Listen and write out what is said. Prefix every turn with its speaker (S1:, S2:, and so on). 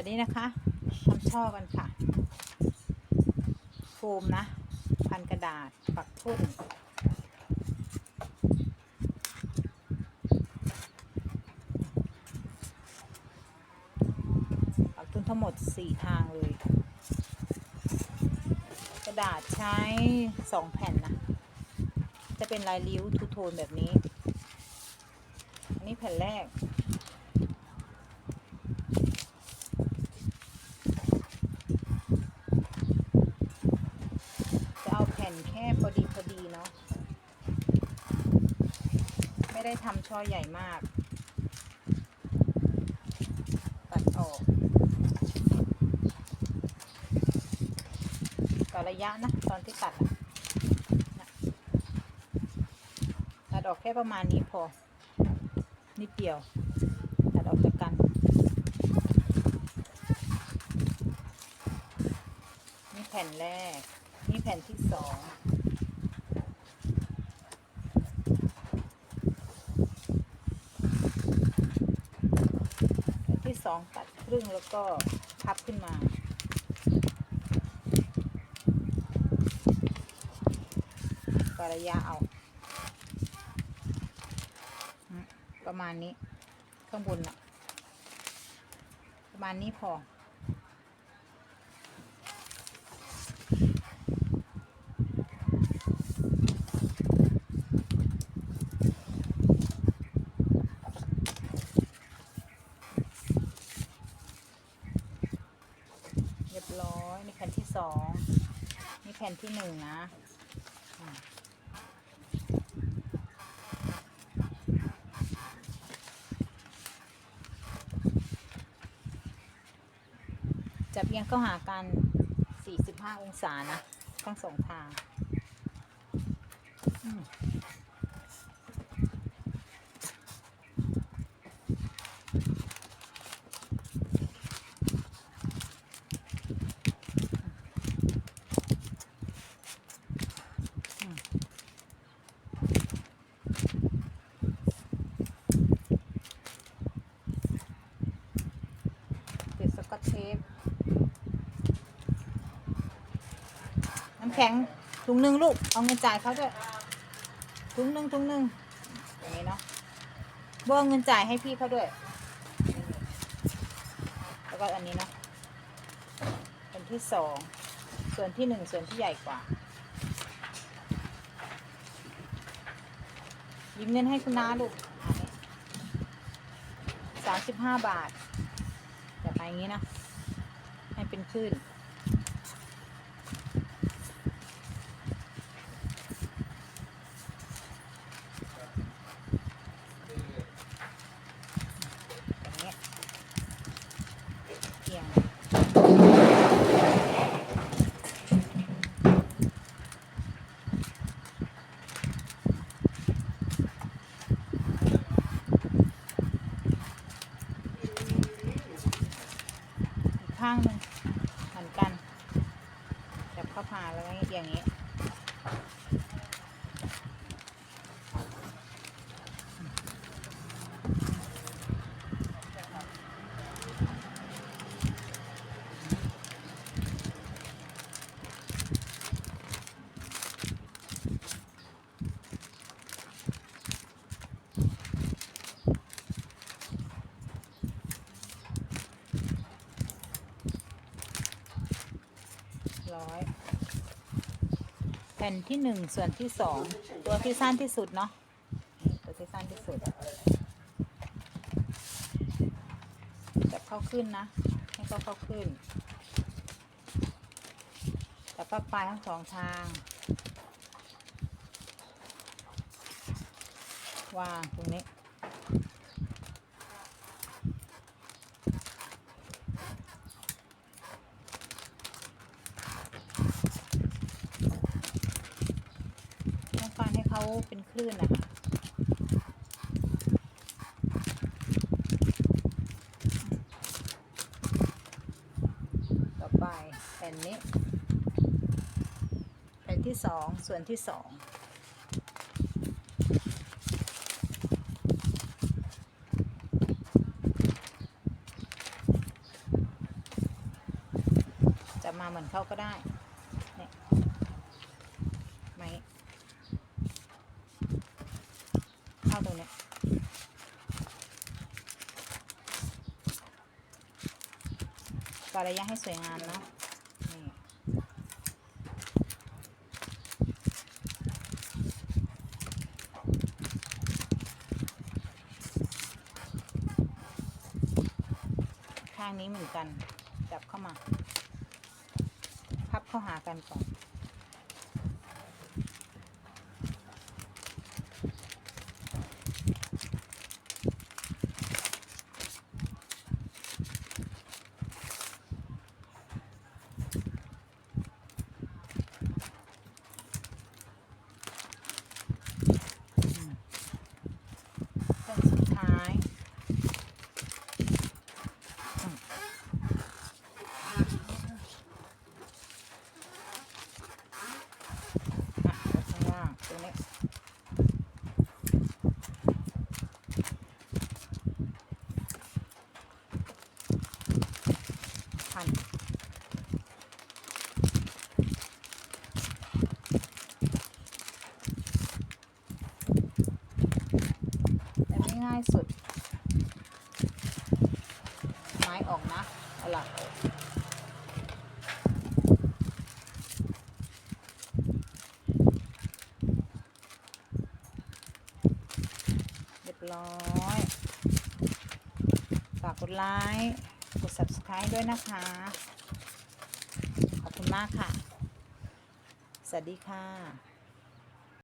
S1: แต่นี้นะคะทำช่อกันค่ะ โฟมนะ พันกระดาษปักทุ่นปักทุ่นทั้งหมดสี่ทางเลย กระดาษใช้สองแผ่นนะ จะเป็นลายริ้วทูโทนแบบนี้ อันนี้แผ่นแรก เอาแผ่นแค่พอดีพอดีเนาะ ไม่ได้ทำช่อใหญ่มาก ตัดออก ต่อระยะนะ ตอนที่ตัดนะตัดออกแค่ประมาณนี้พอ นิดเดียว ตัดออกจากกันนี่แผ่นแรก แผ่นที่สองแผ่นที่สองตัดครึ่งแล้วก็พับขึ้นมาก็ระยะเอา ประมาณนี้ข้างบนนะประมาณนี้พอ เรียบร้อยนี่แผ่นที่สองนี่แผ่นที่หนึ่งนะจับเอียงเข้าหากัน 45 องศานะ ทั้งสองทางอืมติดสกอตเทป น้ำแข็งถุงหนึ่งลูก เอาเงินจ่ายเขาด้วยถุงหนึ่งถุงหนึ่งอย่างนี้เนาะบัวเอาเงินจ่ายให้พี่เขาด้วย แล้วก็อันนี้เนาะเป็นที่สอง ส่วนที่หนึ่งส่วนที่ใหญ่กว่า ยิ้มเงินให้คุณน้าลูกสามสิบห้าบาท อย่าไปอย่างนี้นะ ให้เป็นคลื่น อย่างเงี้ยเอียงอีก ข้างหนึ่งเหมือนกันจับเข้าผ่าแล้วอย่างนี้ ร้อยแผ่นที่หนึ่งส่วนที่สองตัวที่สั้นที่สุดเนาะตัวที่สั้นที่สุดจับเข้าขึ้นนะ ให้เขาเข้าขึ้นจับปลั๊กปลายทั้งสองทาง วางตรงนี้ ต้องการให้ เขาเป็นคลื่นนะคะต่อไปแผ่นนี้ แผ่นที่สองส่วนที่สองจะมาเหมือนเขาก็ได้ เนี่ยไหมเข้า ตรงเนี้ยกะระยะให้สวยงามเนาะข้างนี้เหมือนกัน จับเข้ามา พับเข้าหากันก่อน เส้นสุดท้ายอืมอะข้างล่างตรงนี้ัน แต่ไม่ง่ายสุด ไม้ออกนะเอาล่ะเรียบร้อย ฝากกดไลค์ กด subscribe ด้วยนะคะ ขอบคุณมากค่ะ สวัสดีค่ะ